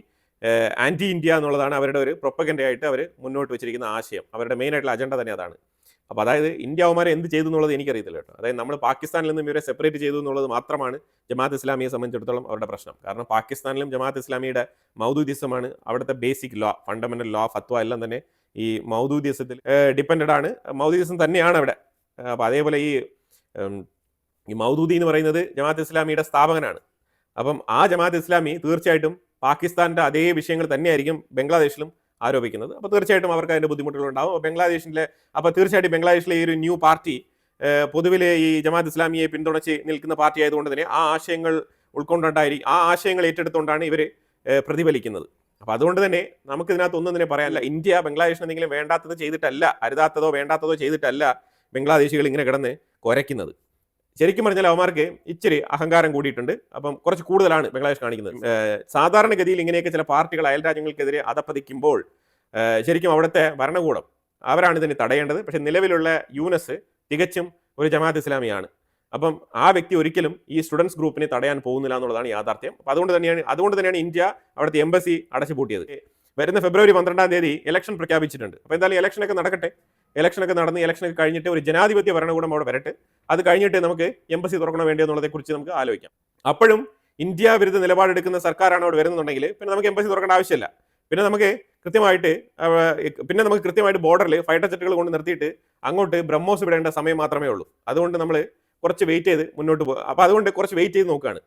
ആന്റി ഇന്ത്യ എന്നുള്ളതാണ് അവരുടെ ഒരു പ്രൊപ്പഗൻഡയായിട്ട് അവർ മുന്നോട്ട് വെച്ചിരിക്കുന്ന ആശയം. അവരുടെ മെയിൻ ആയിട്ടുള്ള അജണ്ട തന്നെ അതാണ്. അപ്പോൾ അതായത് ഇന്ത്യ എന്ത് ചെയ്തു എന്നുള്ളത് എനിക്കറിയത്തില്ല കേട്ടോ. അതായത് നമ്മൾ പാകിസ്ഥാനിൽ നിന്നും ഇവരെ സെപ്പറേറ്റ് ചെയ്തു എന്നുള്ളത് മാത്രമാണ് ജമാഅത്ത് ഇസ്ലാമിയെ സംബന്ധിച്ചിടത്തോളം അവരുടെ പ്രശ്നം. കാരണം പാകിസ്ഥാനിലും ജമാഅത്ത് ഇസ്ലാമിയുടെ മൗദൂദിസമാണ് അവിടുത്തെ ബേസിക് ലോ ഫണ്ടമെന്റൽ ലോ ഫത്വ എല്ലാം തന്നെ ഈ മൗദൂദിസത്തിൽ ഡിപ്പെൻഡഡ് ആണ്. മൗദൂദിസം തന്നെയാണ് അവിടെ. അപ്പോൾ അതേപോലെ ഈ ഈ മൗദൂദി എന്ന് പറയുന്നത് ജമാഅത്ത് ഇസ്ലാമിയുടെ സ്ഥാപകനാണ്. അപ്പം ആ ജമാഅത്ത് ഇസ്ലാമി തീർച്ചയായിട്ടും പാകിസ്ഥാന്റെ അതേ വിഷയങ്ങൾ തന്നെയായിരിക്കും ബംഗ്ലാദേശിലും ആരോപിക്കുന്നത്. അപ്പോൾ തീർച്ചയായിട്ടും അവർക്ക് അതിന്റെ ബുദ്ധിമുട്ടുകൾ ഉണ്ടാവും. അപ്പോൾ ബംഗ്ലാദേശിലെ അപ്പോൾ തീർച്ചയായിട്ടും ബംഗ്ലാദേശിലെ ഈ ഒരു ന്യൂ പാർട്ടി പൊതുവിലെ ഈ ജമാഅത്ത് ഇസ്ലാമിയെ പിന്തുണച്ച് നിൽക്കുന്ന പാർട്ടി ആയതുകൊണ്ട് തന്നെ ആ ആശയങ്ങൾ ഉൾക്കൊണ്ടുണ്ടായിരിക്കും ആ ആശയങ്ങൾ ഏറ്റെടുത്തുകൊണ്ടാണ് ഇവർ പ്രതിഫലിക്കുന്നത്. അപ്പോൾ അതുകൊണ്ട് തന്നെ നമുക്കിതിനകത്ത് ഒന്നും തന്നെ പറയാനില്ല. ഇന്ത്യ ബംഗ്ലാദേശിന് എന്തെങ്കിലും വേണ്ടാത്തത് ചെയ്തിട്ടല്ല അരുതാത്തതോ വേണ്ടാത്തതോ ചെയ്തിട്ടല്ല ബംഗ്ലാദേശികൾ ഇങ്ങനെ കിടന്ന് കുരയ്ക്കുന്നത്. ശരിക്കും പറഞ്ഞാൽ അവന്മാർക്ക് ഇച്ചിരി അഹങ്കാരം കൂടിയിട്ടുണ്ട്. അപ്പം കുറച്ച് കൂടുതലാണ് ബംഗ്ലാദേശ് കാണിക്കുന്നത്. സാധാരണഗതിയിൽ ഇങ്ങനെയൊക്കെ ചില പാർട്ടികൾ അയൽ രാജ്യങ്ങൾക്കെതിരെ അതപ്പതിക്കുമ്പോൾ ശരിക്കും അവിടുത്തെ ഭരണകൂടം അവരാണ് ഇതിനെ തടയേണ്ടത്. പക്ഷെ നിലവിലുള്ള യൂനസ് തികച്ചും ഒരു ജമാഅത്ത് ഇസ്ലാമിയാണ്. അപ്പം ആ വ്യക്തി ഒരിക്കലും ഈ സ്റ്റുഡൻസ് ഗ്രൂപ്പിനെ തടയാൻ പോകുന്നില്ല എന്നുള്ളതാണ് യാഥാർത്ഥ്യം. അപ്പം അതുകൊണ്ട് തന്നെയാണ് അതുകൊണ്ട് തന്നെയാണ് ഇന്ത്യ അവിടുത്തെ എംബസി അടച്ചുപൂട്ടിയത്. വരുന്ന ഫെബ്രുവരി പന്ത്രണ്ടാം തീയതി ഇലക്ഷൻ പ്രഖ്യാപിച്ചിട്ടുണ്ട്. അപ്പോൾ എന്തായാലും ഇലക്ഷനൊക്കെ നടക്കട്ടെ. ഇലക്ഷനൊക്കെ നടന്ന് ഇലക്ഷനൊക്കെ കഴിഞ്ഞിട്ട് ഒരു ജനാധിപത്യ ഭരണകൂടം അവിടെ വരട്ടെ. അത് കഴിഞ്ഞിട്ട് നമുക്ക് എംബസി തുറക്കണോ വേണ്ടി എന്നുള്ളതെക്കുറിച്ച് നമുക്ക് ആലോചിക്കാം. അപ്പോഴും ഇന്ത്യ വിരുദ്ധ നിലപാടെടുക്കുന്ന സർക്കാരാണ് അവിടെ വരുന്നുണ്ടെങ്കിൽ പിന്നെ നമുക്ക് എംബസി തുറക്കേണ്ട ആവശ്യമില്ല. പിന്നെ നമുക്ക് കൃത്യമായിട്ട് പിന്നെ നമുക്ക് കൃത്യമായിട്ട് ബോർഡറിൽ ഫൈറ്റർ ജെറ്റുകൾ കൊണ്ട് നിർത്തിയിട്ട് അങ്ങോട്ട് ബ്രഹ്മോസ് വിടേണ്ട സമയം മാത്രമേ ഉള്ളൂ. അതുകൊണ്ട് നമ്മൾ കുറച്ച് വെയിറ്റ് ചെയ്ത് മുന്നോട്ട് പോകും അപ്പോൾ അതുകൊണ്ട് കുറച്ച് വെയിറ്റ് ചെയ്ത് നോക്കുകയാണ്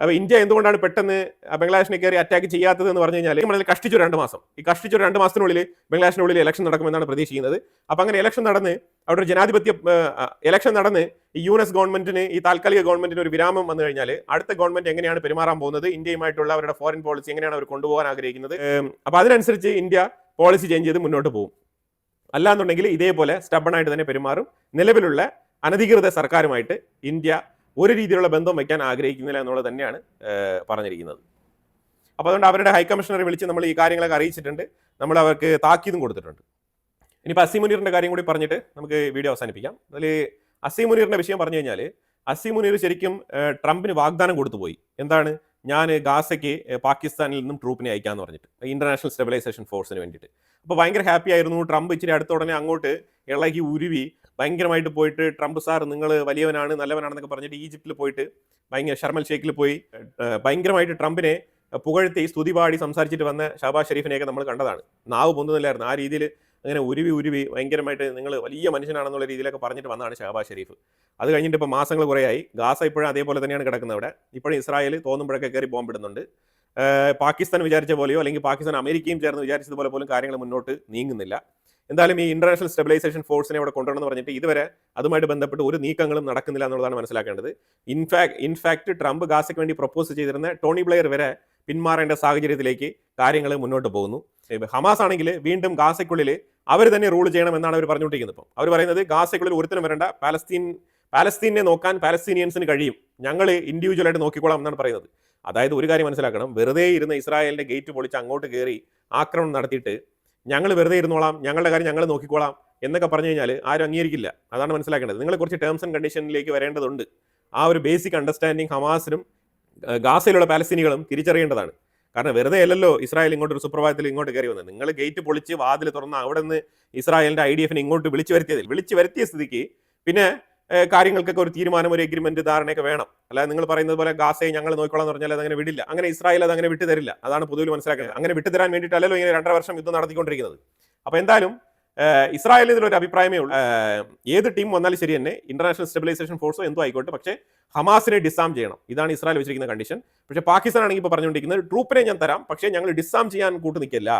അപ്പോൾ ഇന്ത്യ എന്തുകൊണ്ടാണ് പെട്ടെന്ന് ബംഗ്ലാദേശിനെ കയറി അറ്റാക്ക് ചെയ്യാത്തത് എന്ന് പറഞ്ഞു കഴിഞ്ഞാൽ നമ്മൾ കഷ്ടിച്ചു രണ്ട് മാസം. ഈ കഷ്ടിച്ചു രണ്ട് മാസത്തിനുള്ളിൽ ബംഗ്ലാദേശിനുള്ളിൽ ഇലക്ഷൻ നടക്കുമെന്നാണ് പ്രതീക്ഷിക്കുന്നത്. അപ്പം അങ്ങനെ ഇലക്ഷൻ നടന്ന് അവിടെ ഒരു ജനാധിപത്യ ഇലക്ഷൻ നടന്ന് ഈ യു എസ് ഗവൺമെന്റിന് ഈ താൽക്കാലിക ഗവൺമെന്റിന് ഒരു വിരാമം വന്നു കഴിഞ്ഞാൽ അടുത്ത ഗവൺമെന്റ് എങ്ങനെയാണ് പെരുമാറാൻ പോകുന്നത് ഇന്ത്യയുമായിട്ടുള്ള അവരുടെ ഫോറിൻ പോളിസി എങ്ങനെയാണ് അവർ കൊണ്ടുപോകാൻ ആഗ്രഹിക്കുന്നത് അപ്പോൾ അപ്പൊ അതിനനുസരിച്ച് ഇന്ത്യ പോളിസി ചേഞ്ച് ചെയ്ത് മുന്നോട്ട് പോകും. അല്ലാന്നുണ്ടെങ്കിൽ ഇതേപോലെ സ്റ്റബണായിട്ട് തന്നെ പെരുമാറും. നിലവിലുള്ള അനധികൃത സർക്കാരുമായിട്ട് ഇന്ത്യ ഒരു രീതിയിലുള്ള ബന്ധം വയ്ക്കാൻ ആഗ്രഹിക്കുന്നില്ല എന്നുള്ളത് തന്നെയാണ് പറഞ്ഞിരിക്കുന്നത്. അപ്പോൾ അതുകൊണ്ട് അവരുടെ ഹൈക്കമ്മീഷണറെ വിളിച്ച് നമ്മൾ ഈ കാര്യങ്ങളൊക്കെ അറിയിച്ചിട്ടുണ്ട്. നമ്മൾ അവർക്ക് താക്കീതും കൊടുത്തിട്ടുണ്ട്. ഇനിയിപ്പോൾ അസീം മുനീറിന്റെ കാര്യം കൂടി പറഞ്ഞിട്ട് നമുക്ക് വീഡിയോ അവസാനിപ്പിക്കാം. അതിൽ അസീം മുനീറിന്റെ വിഷയം പറഞ്ഞു കഴിഞ്ഞാൽ അസീം മുനീർ ശരിക്കും ട്രംപിന് വാഗ്ദാനം കൊടുത്തു പോയി എന്താണ്? ഞാൻ ഗാസയ്ക്ക് പാകിസ്ഥാനിൽ നിന്നും ട്രൂപ്പിനെ അയക്കാന്ന് പറഞ്ഞിട്ട് ഇന്റർനാഷണൽ സ്റ്റെബിലൈസേഷൻ ഫോഴ്സിന് വേണ്ടിയിട്ട്. അപ്പോൾ ഭയങ്കര ഹാപ്പി ആയിരുന്നു. ട്രംപ് ഇച്ചിരി അടുത്ത ഉടനെ അങ്ങോട്ട് ഇളകി ഉരുവി ഭയങ്കരമായിട്ട് പോയിട്ട് ട്രംപ് സാർ നിങ്ങൾ വലിയവനാണ് നല്ലവനാണെന്നൊക്കെ പറഞ്ഞിട്ട് ഈജിപ്തിൽ പോയിട്ട് ഭയങ്കര ഷർമൽ ഷേഖിൽ പോയി ഭയങ്കരമായിട്ട് ട്രംപിനെ പുകഴ്ത്തി സ്തുതിപാടി സംസാരിച്ചിട്ട് വന്ന ഷാബാ ഷെരീഫിനെയൊക്കെ നമ്മൾ കണ്ടതാണ്. നാവ് പൊന്തുന്നില്ലായിരുന്നു. ആ രീതിയിൽ അങ്ങനെ ഉരുവി ഉരുവി ഭയങ്കരമായിട്ട് നിങ്ങൾ വലിയ മനുഷ്യനാണെന്നുള്ള രീതിയിലൊക്കെ പറഞ്ഞിട്ട് വന്നതാണ് ഷഹബാസ് ഷെരീഫ് അത് കഴിഞ്ഞിട്ട് ഇപ്പോൾ മാസങ്ങൾ കുറേയായി. ഗാസ ഇപ്പോഴും അതേപോലെ തന്നെയാണ് കിടക്കുന്നത് അവിടെ. ഇപ്പോഴും ഇസ്രായേൽ തോന്നുമ്പോഴൊക്കെ കയറി ബോംബിടുന്നുണ്ട് പാകിസ്ഥാൻ വിചാരിച്ച പോലെയോ അല്ലെങ്കിൽ പാകിസ്ഥാൻ അമേരിക്കയും ചേർന്ന് വിചാരിച്ചതുപോലെ പോലും കാര്യങ്ങൾ മുന്നോട്ട് നീങ്ങുന്നില്ല. എന്തായാലും ഈ ഇന്റർനാഷണൽ സ്റ്റെബിലൈസേഷൻ ഫോഴ്സിനെ അവിടെ കൊണ്ടുവരണമെന്ന് പറഞ്ഞിട്ട് ഇതുവരെ അതുമായിട്ട് ബന്ധപ്പെട്ട് ഒരു നീക്കങ്ങളും നടക്കുന്നില്ല എന്നുള്ളതാണ് മനസ്സിലാക്കേണ്ടത്. ഇൻഫാക്ട് ഇൻഫാക്ട് ട്രംപ് ഗാസയ്ക്ക് വേണ്ടി പ്രപ്പോസ് ചെയ്തിരുന്ന ടോണി ബ്ലെയർ വരെ പിന്മാറേണ്ട സാഹചര്യത്തിലേക്ക് കാര്യങ്ങൾ മുന്നോട്ട് പോകുന്നു. ഹമാസ് ആണെങ്കിൽ വീണ്ടും ഗാസയ്ക്കുള്ളിൽ അവർ തന്നെ റൂൾ ചെയ്യണം എന്നാണ് അവർ പറഞ്ഞുകൊണ്ടിരിക്കുന്നത് ഇപ്പം. അവർ പറയുന്നത് ഗാസയ്ക്കുള്ളിൽ ഒരുത്തനും വരേണ്ട പാലസ്തീൻ പാലസ്തീനെ നോക്കാൻ പാലസ്തീനിയൻസിന് കഴിയും. ഞങ്ങൾ ഇൻഡിവിജ്വൽ ആയിട്ട് നോക്കിക്കോളാം എന്നാണ് പറയുന്നത്. അതായത് ഒരു കാര്യം മനസ്സിലാക്കണം. വെറുതെ ഇരുന്ന് ഇസ്രായേലിന്റെ ഗേറ്റ് പൊളിച്ച് അങ്ങോട്ട് കയറി ആക്രമണം നടത്തിയിട്ട് ഞങ്ങൾ വെറുതെ ഇരുന്നോളാം ഞങ്ങളുടെ കാര്യം ഞങ്ങൾ നോക്കിക്കോളാം എന്നൊക്കെ പറഞ്ഞു കഴിഞ്ഞാൽ ആരും അംഗീകരിക്കില്ല. അതാണ് മനസ്സിലാക്കേണ്ടത്. നിങ്ങൾ കുറച്ച് ടേംസ് ആൻഡ് കണ്ടീഷനിലേക്ക് വരേണ്ടതുണ്ട്. ആ ഒരു ബേസിക് അണ്ടർസ്റ്റാൻഡിങ് ഹമാസിനും ഗാസയിലുള്ള പാലസ്തീനികളും തിരിച്ചറിയേണ്ടതാണ്. കാരണം വെറുതെ അല്ലല്ലോ ഇസ്രായേൽ ഇങ്ങോട്ട് ഒരു സുപ്രഭാതത്തിൽ ഇങ്ങോട്ട് കയറി വന്നത്. നിങ്ങൾ ഗേറ്റ് പൊളിച്ച് വാതിൽ തുറന്ന് അവിടെ നിന്ന് ഇസ്രായേലിന്റെ ഐ ഡി എഫിനെ ഇങ്ങോട്ട് വിളിച്ചു വരുത്തിയതിൽ വിളിച്ചു വരുത്തിയ സ്ഥിതിക്ക് പിന്നെ കാര്യങ്ങൾക്കൊക്കെ ഒരു തീരുമാനം ഒരു എഗ്രിമെന്റ് ധാരണയൊക്കെ വേണം. അല്ലാതെ നിങ്ങൾ പറയുന്നത് പോലെ ഗാസയെ ഞങ്ങൾ നോക്കിക്കോളാം പറഞ്ഞാൽ അത് അങ്ങനെ വിടില്ല. അങ്ങനെ ഇസ്രായേൽ അത് അങ്ങനെ വിട്ടു തരില്ല അതാണ് പൊതുവിൽ മനസ്സിലാക്കുന്നത് അങ്ങനെ വിട്ടുതരാൻ തരാൻ വേണ്ടിയിട്ടല്ലല്ലോ ഇങ്ങനെ രണ്ടര വർഷം യുദ്ധം നടത്തിക്കൊണ്ടിരിക്കുന്നത്. അപ്പോൾ എന്തായാലും ഏഹ്, ഇസ്രായേലിന് ഇതിലൊരു അഭിപ്രായമേ ഉള്ളൂ. ഏത് ടീം വന്നാലും ശരി തന്നെ ഇന്റർനാഷണൽ സ്റ്റെബിലൈസേഷൻ ഫോഴ്സോ എന്തോ ആയിക്കോട്ടെ പക്ഷേ ഹമാസിനെ ഡിസാം ചെയ്യണം. ഇതാണ് ഇസ്രായേൽ വെച്ചിരിക്കുന്ന കണ്ടീഷൻ പക്ഷേ പാകിസ്ഥാൻ ആണെങ്കിൽ ഇപ്പോൾ പറഞ്ഞുകൊണ്ടിരിക്കുന്നത് ട്രൂപ്പിനെ ഞാൻ തരാം പക്ഷേ ഞങ്ങൾ ഡിസാം ചെയ്യാൻ കൂട്ടു നിൽക്കില്ല.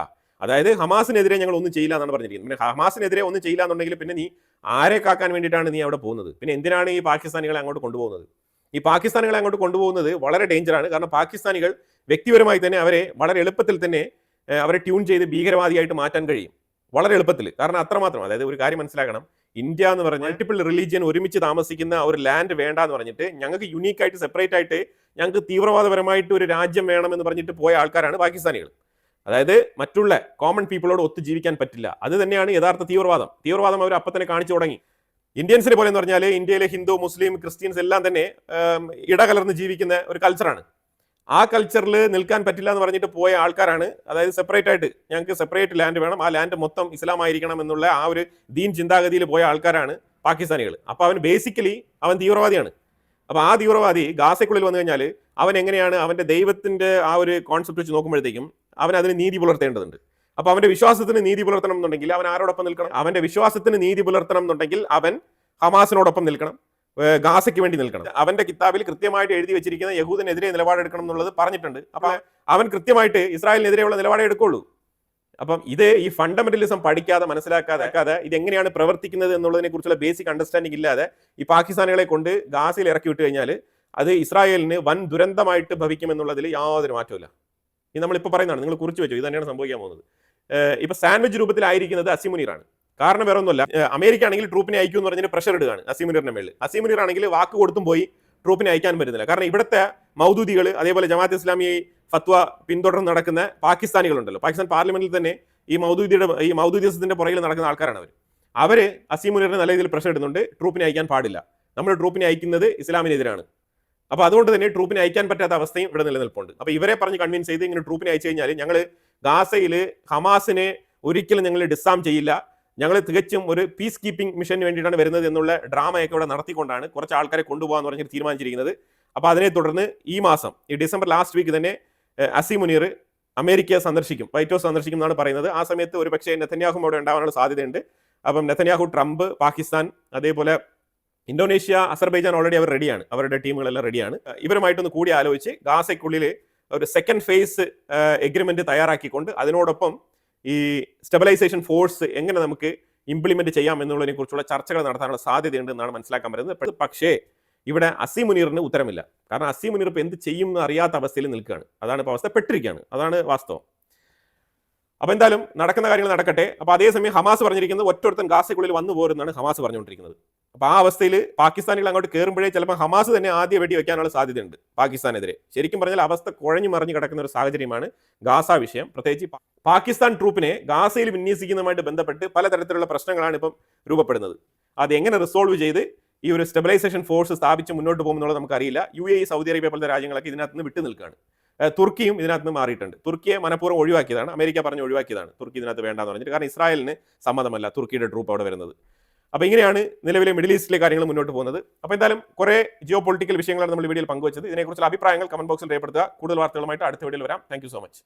അതായത് ഹമാസിനെതിരെ ഞങ്ങൾ ഒന്നും ചെയ്യില്ല എന്നാണ് പറഞ്ഞിരിക്കുന്നത്. പിന്നെ ഹമാസിനെതിരെ ഒന്നും ചെയ്യില്ല എന്നുണ്ടെങ്കിൽ പിന്നെ നീ ആരെ കാക്കാൻ വേണ്ടിയിട്ടാണ് നീ അവിടെ പോകുന്നത്? പിന്നെ എന്തിനാണ് ഈ പാകിസ്ഥാനികളെ അങ്ങോട്ട് കൊണ്ടുപോകുന്നത്? ഈ പാകിസ്ഥാനികളെ അങ്ങോട്ട് കൊണ്ടുപോകുന്നത് വളരെ ഡേഞ്ചറാണ് കാരണം പാകിസ്ഥാനികൾ വ്യക്തിപരമായി തന്നെ അവരെ വളരെ എളുപ്പത്തിൽ തന്നെ അവരെ ട്യൂൺ ചെയ്ത് ഭീകരവാദിയായിട്ട് മാറ്റാൻ കഴിയും. വളരെ എളുപ്പത്തിൽ കാരണം അത്രമാത്രം. അതായത് ഒരു കാര്യം മനസ്സിലാക്കണം. ഇന്ത്യ എന്ന് പറഞ്ഞാൽ മൾട്ടിപ്പിൾ റിലീജിയൻ ഒരുമിച്ച് താമസിക്കുന്ന ഒരു ലാൻഡ് വേണ്ട എന്ന് പറഞ്ഞിട്ട് ഞങ്ങൾക്ക് യുണീക്ക് ആയിട്ട് സെപ്പറേറ്റ് ആയിട്ട് ഞങ്ങൾക്ക് തീവ്രവാദപരമായിട്ട് ഒരു രാജ്യം വേണമെന്ന് പറഞ്ഞിട്ട് പോയ ആൾക്കാരാണ് പാകിസ്ഥാനികൾ. അതായത് മറ്റുള്ള കോമൺ പീപ്പിളോട് ഒത്തു ജീവിക്കാൻ പറ്റില്ല. അത് തന്നെയാണ് യഥാർത്ഥ തീവ്രവാദം. തീവ്രവാദം അവർ അപ്പം തന്നെ കാണിച്ചു തുടങ്ങി. ഇന്ത്യൻസിനെ പോലെ എന്ന് പറഞ്ഞാൽ ഇന്ത്യയിലെ ഹിന്ദു മുസ്ലിം ക്രിസ്ത്യൻസ് എല്ലാം തന്നെ ഇടകലർന്ന് ജീവിക്കുന്ന ഒരു കൾച്ചറാണ് ആ കൾച്ചറിൽ നിൽക്കാൻ പറ്റില്ല എന്ന് പറഞ്ഞിട്ട് പോയ ആൾക്കാരാണ്. അതായത് സെപ്പറേറ്റ് ആയിട്ട് ഞങ്ങൾക്ക് സെപ്പറേറ്റ് ലാൻഡ് വേണം. ആ ലാൻഡ് മൊത്തം ഇസ്ലാം ആയിരിക്കണം എന്നുള്ള ആ ഒരു ദീൻ ചിന്താഗതിയിൽ പോയ ആൾക്കാരാണ് പാകിസ്ഥാനികൾ അപ്പോൾ അവൻ ബേസിക്കലി അവൻ തീവ്രവാദിയാണ്. അപ്പോൾ ആ തീവ്രവാദി ഗാസയ്ക്കുള്ളിൽ വന്നു കഴിഞ്ഞാൽ അവൻ എങ്ങനെയാണ് അവന്റെ ദൈവത്തിന്റെ ആ ഒരു കോൺസെപ്റ്റ് വെച്ച് നോക്കുമ്പോഴത്തേക്കും അവൻ അതിന് നീതി പുലർത്തേണ്ടതുണ്ട്. അപ്പോൾ അവന്റെ വിശ്വാസത്തിന് നീതി പുലർത്തണം എന്നുണ്ടെങ്കിൽ അവൻ ആരോടൊപ്പം നിൽക്കണം? അവന്റെ വിശ്വാസത്തിന് നീതി പുലർത്തണം എന്നുണ്ടെങ്കിൽ അവൻ ഹമാസിനോടൊപ്പം നിൽക്കണം. ഗാസയ്ക്ക് വേണ്ടി നിൽക്കണം. അവന്റെ കിതാബിൽ കൃത്യമായിട്ട് എഴുതി വെച്ചിരിക്കുന്ന യഹൂദിനെതിരെ നിലപാടെടുക്കണം എന്നുള്ളത് പറഞ്ഞിട്ടുണ്ട്. അപ്പൊ അവൻ കൃത്യമായിട്ട് ഇസ്രായേലിനെതിരെയുള്ള നിലപാടേ എടുക്കുള്ളൂ. അപ്പം ഇത് ഈ ഫണ്ടമെന്റലിസം പഠിക്കാതെ മനസ്സിലാക്കാതെ ഇത് എങ്ങനെയാണ് പ്രവർത്തിക്കുന്നത് എന്നുള്ളതിനെ കുറിച്ചുള്ള ബേസിക് അണ്ടർസ്റ്റാൻഡിംഗ് ഇല്ലാതെ ഈ പാകിസ്ഥാനികളെ കൊണ്ട് ഗാസയിൽ ഇറക്കി വിട്ട് കഴിഞ്ഞാൽ അത് ഇസ്രായേലിന് വൻ ദുരന്തമായിട്ട് ഭവിക്കും ഭവിക്കുമെന്നുള്ളതിൽ യാതൊരു മാറ്റമില്ല ഇത് നമ്മളിപ്പോൾ പറയുന്നതാണ് നിങ്ങൾ കുറിച്ച് വെച്ചു ഇത് തന്നെയാണ് സംഭവിക്കാൻ പോകുന്നത്. ഇപ്പൊ സാൻഡ്വിച്ച് രൂപത്തിലായിരിക്കുന്നത് അസിമുനീറാണ്. കാരണം വേറെ ഒന്നുമല്ല അമേരിക്ക ആണെങ്കിൽ ട്രൂപ്പിനെ അയക്കും എന്ന് പറഞ്ഞിട്ട് പ്രഷർ ഇടുകയാണ് അസീമുനീറിന്റെ മേളിൽ. അസീമുനീർ ആണെങ്കിൽ വാക്ക് കൊടുത്തും പോയി ട്രൂപ്പിനെ അയക്കാൻ പറ്റുന്നില്ല. കാരണം ഇവിടുത്തെ മൗദൂദികൾ അതേപോലെ ജമാഅത്ത് ഇസ്ലാമിയെ ഫത്വ പിന്തുടർന്ന് നടക്കുന്ന പാകിസ്ഥാനികളുണ്ടല്ലോ. പാകിസ്ഥാൻ പാർലമെന്റിൽ തന്നെ ഈ മൗദൂദിയുടെ ഈ മൗദൂദിസത്തിന്റെ പുറകിൽ നടക്കുന്ന ആൾക്കാരാണ് അവർ അവർ അസീമുനീറിനെ നല്ല രീതിയിൽ പ്രഷർ ഇടുന്നുണ്ട്. ട്രൂപ്പിനെ അയക്കാൻ പാടില്ല. നമ്മൾ ട്രൂപ്പിനെ അയക്കുന്നത് ഇസ്ലാമിനെതിരാണ്. അപ്പോൾ അതുകൊണ്ട് തന്നെ ട്രൂപ്പിനെ അയക്കാൻ പറ്റാത്ത അവസ്ഥയും ഇവിടെ നിലനിൽപ്പുണ്ട്. അപ്പോൾ ഇവരെ പറഞ്ഞ് കൺവിൻസ് ചെയ്ത് ഇങ്ങനെ ട്രൂപ്പിനെ അയച്ചു കഴിഞ്ഞാൽ ഞങ്ങൾ ഗാസയിൽ ഹമാസിനെ ഒരിക്കലും ഞങ്ങൾ ഡിസാം ചെയ്യില്ല. ഞങ്ങൾ തികച്ചും ഒരു പീസ് കീപ്പിംഗ് മിഷന് വേണ്ടിയിട്ടാണ് വരുന്നത് എന്നുള്ള ഡ്രാമയൊക്കെ ഇവിടെ നടത്തിക്കൊണ്ടാണ് കുറച്ച് ആൾക്കാരെ കൊണ്ടുപോകാന്ന് പറഞ്ഞിട്ട് തീരുമാനിച്ചിരിക്കുന്നത്. അപ്പോൾ അതിനെ തുടർന്ന് ഈ മാസം ഈ ഡിസംബർ ലാസ്റ്റ് വീക്ക് തന്നെ അസി മുനീർ അമേരിക്ക സന്ദർശിക്കും വൈറ്റ് ഹൗസ് സന്ദർശിക്കും എന്നാണ് പറയുന്നത്. ആ സമയത്ത് ഒരു പക്ഷേ നെത്തന്യാഹു അവിടെ ഉണ്ടാവാനുള്ള സാധ്യതയുണ്ട്. അപ്പം നെത്തന്യാഹു ട്രംപ് പാകിസ്ഥാൻ അതേപോലെ ഇന്തോനേഷ്യ അസർബൈജാൻ ഓൾറെഡി അവർ റെഡിയാണ് അവരുടെ ടീമുകളെല്ലാം റെഡിയാണ് ഇവരുമായിട്ടൊന്ന് കൂടി ആലോചിച്ച് ഗാസയ്ക്കുള്ളിൽ ഒരു സെക്കൻഡ് ഫേസ് എഗ്രിമെന്റ് തയ്യാറാക്കിക്കൊണ്ട് അതിനോടൊപ്പം ഈ സ്റ്റെബിലൈസേഷൻ ഫോഴ്സ് എങ്ങനെ നമുക്ക് ഇംപ്ലിമെന്റ് ചെയ്യാം എന്നുള്ളതിനെ കുറിച്ചുള്ള ചർച്ചകൾ നടത്താനുള്ള സാധ്യതയുണ്ട് എന്നാണ് മനസ്സിലാക്കാൻ പറയുന്നത് പക്ഷേ ഇവിടെ അസി മുനീറിന് ഉത്തരമില്ല. കാരണം അസി മുനീർ ഇപ്പം എന്ത് ചെയ്യും എന്ന് അറിയാത്ത അവസ്ഥയിൽ നിൽക്കുകയാണ്. അതാണ് ഇപ്പോൾ അവസ്ഥ പെട്ടിരിക്കുകയാണ്. അതാണ് വാസ്തവം. അപ്പൊ എന്തായാലും നടക്കുന്ന കാര്യങ്ങൾ നടക്കട്ടെ. അപ്പൊ അതേസമയം ഹമാസ് പറഞ്ഞിരിക്കുന്നത് ഒറ്റൊരുത്തൻ ഗാസയ്ക്കുള്ളിൽ വന്നു പോരുന്നാണ് ഹമാസ് പറഞ്ഞുകൊണ്ടിരിക്കുന്നത്. അപ്പൊ ആ അവസ്ഥയിൽ പാകിസ്ഥാനികൾ അങ്ങോട്ട് കയറുമ്പോഴേ ചിലപ്പോൾ ഹമാസ് തന്നെ ആദ്യം വെടി വെക്കാനുള്ള സാധ്യതയുണ്ട് പാകിസ്ഥാനെതിരെ. ശരിക്കും പറഞ്ഞാൽ അവസ്ഥ കുഴഞ്ഞു മറിഞ്ഞു കിടക്കുന്ന ഒരു സാഹചര്യമാണ് ഗാസ വിഷയം. പ്രത്യേകിച്ച് പാകിസ്ഥാൻ ട്രൂപ്പിനെ ഗാസയിൽ വിന്യസിക്കുന്നതുമായിട്ട് ബന്ധപ്പെട്ട് പലതരത്തിലുള്ള പ്രശ്നങ്ങളാണ് ഇപ്പം രൂപപ്പെടുന്നത്. അത് എങ്ങനെ റിസോൾവ് ചെയ്ത് ഈ ഒരു സ്റ്റെബിലൈസേഷൻ ഫോഴ്സ് സ്ഥാപിച്ച് മുന്നോട്ട് പോകുമെന്നുള്ളത് നമുക്കറിയില്ല. യു എ സൗദി അറേബ്യ പോലത്തെ രാജ്യങ്ങളൊക്കെ ഇതിനകത്ത് നിന്ന് വിട്ടു നിൽക്കുകയാണ് തുർക്കിയും ഇതിനകത്ത് നിന്ന് മാറിയിട്ടുണ്ട്. തുർക്കിയെ മനഃപൂർവം ഒഴിവാക്കിയതാണ്. അമേരിക്ക പറഞ്ഞ് ഒഴിവാക്കിയതാണ്. തുർക്കി ഇതിനകത്ത് വേണ്ടെന്ന് പറഞ്ഞിട്ട്. കാരണം ഇസ്രായേലിന് സമ്മതമല്ല തുർക്കിയുടെ ട്രൂപ്പ് അവിടെ വരുന്നത്. അപ്പോൾ ഇങ്ങനെയാണ് നിലവിലെ മിഡിൽ ഈസ്റ്റിലെ കാര്യങ്ങൾ മുന്നോട്ട് പോകുന്നത്. അപ്പോൾ എന്തായാലും കുറേ ജിയോ പൊളിറ്റിക്കൽ വിഷയങ്ങളാണ് നമ്മൾ വീഡിയോയിൽ പങ്കുവച്ചത്. ഇതിനെക്കുറിച്ചുള്ള അഭിപ്രായങ്ങൾ കമന്റ് ബോക്സിൽ രേഖപ്പെടുത്തുക. കൂടുതൽ വാർത്തകളുമായിട്ട് അടുത്ത വീഡിയോയിൽ വരാം. Thank so much